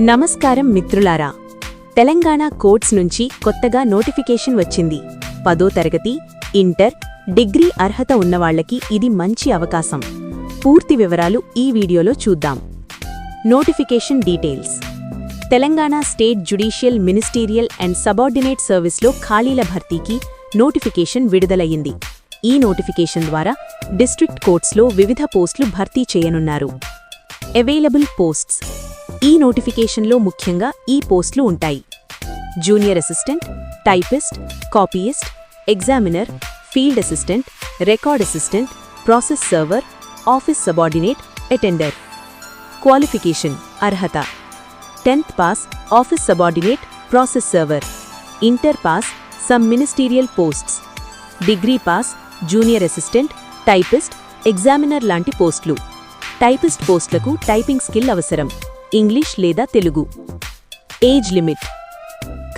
నమస్కారం మిత్రులారా. తెలంగాణ కోర్ట్స్ నుంచి కొత్తగా నోటిఫికేషన్ వచ్చింది. పదో తరగతి ఇంటర్ డిగ్రీ అర్హత ఉన్నవాళ్ళకి ఇది మంచి అవకాశం. పూర్తి వివరాలు ఈ వీడియోలో చూద్దాం. Notification details. Telangana state judicial ministerial and subordinate సర్వీస్లో ఖాళీల భర్తీకి నోటిఫికేషన్ విడుదలయ్యింది. ఈ నోటిఫికేషన్ ద్వారా డిస్ట్రిక్ట్ కోర్ట్స్లో వివిధ పోస్టులు భర్తీ చేయనున్నారు. Available posts. ఈ నోటిఫికేషన్లో ముఖ్యంగా ఈ పోస్టులు ఉంటాయి. Junior assistant typist copyist examiner field assistant record assistant process server office subordinate attender. Qualification అర్హత. Tenth pass office subordinate process server. Inter pass some ministerial posts. Degree pass junior assistant typist examiner లాంటి పోస్టులు. Typist పోస్టులకు typing skill అవసరం. English లేదా Telugu. Age limit.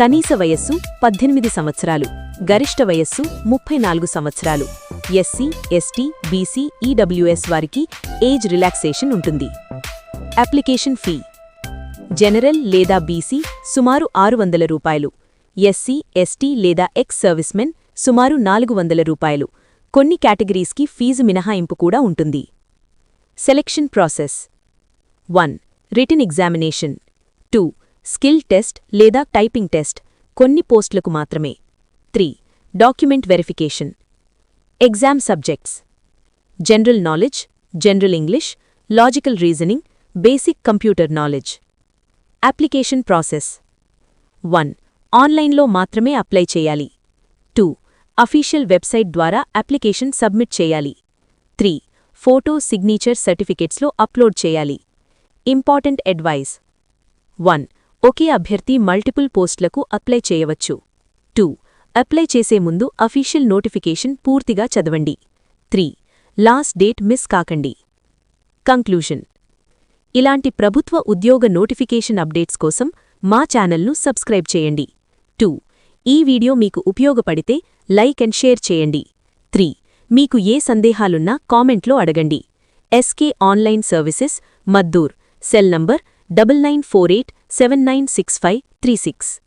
కనీస వయస్సు పద్దెనిమిది సంవత్సరాలు. గరిష్ట వయస్సు ముప్పై నాలుగు సంవత్సరాలు. ఎస్సీ ఎస్టీ బీసీ ఈడబ్ల్యూఎస్ వారికి ఏజ్ రిలాక్సేషన్ ఉంటుంది. Application fee. జనరల్ లేదా బీసీ సుమారు ఆరు వందల రూపాయలు. ఎస్సీ ఎస్టీ లేదా ఎక్స్ సర్వీస్మెన్ సుమారు నాలుగు వందల రూపాయలు. కొన్ని కేటగిరీస్కి ఫీజు మినహాయింపు కూడా ఉంటుంది. Selection process. One. Written examination two skill test లేదా టైపింగ్ టెస్ట్ కొన్ని పోస్టులకు మాత్రమే. Three document verification exam subjects general knowledge general English logical reasoning basic computer knowledge application process one ఆన్లైన్లో మాత్రమే అప్లై చేయాలి. టూ అఫీషియల్ వెబ్సైట్ ద్వారా application submit చేయాలి. Three photo signature సర్టిఫికెట్స్లో అప్లోడ్ చేయాలి. Important advice. వన్ ఒకే అభ్యర్థి మల్టిపుల్ పోస్టులకు అప్లై చేయవచ్చు. టూ అప్లై చేసే ముందు అఫీషియల్ నోటిఫికేషన్ పూర్తిగా చదవండి. త్రీ లాస్ట్ డేట్ మిస్ కాకండి. కంక్లూషన్. ఇలాంటి ప్రభుత్వ ఉద్యోగ నోటిఫికేషన్ అప్డేట్స్ కోసం మా ఛానల్ను సబ్స్క్రైబ్ చేయండి. టూ ఈ వీడియో మీకు ఉపయోగపడితే లైక్ అండ్ షేర్ చేయండి. త్రీ మీకు ఏ సందేహాలున్నా కామెంట్లో అడగండి. SK online services Maddur. cell number double nine four eight seven nine six five three six.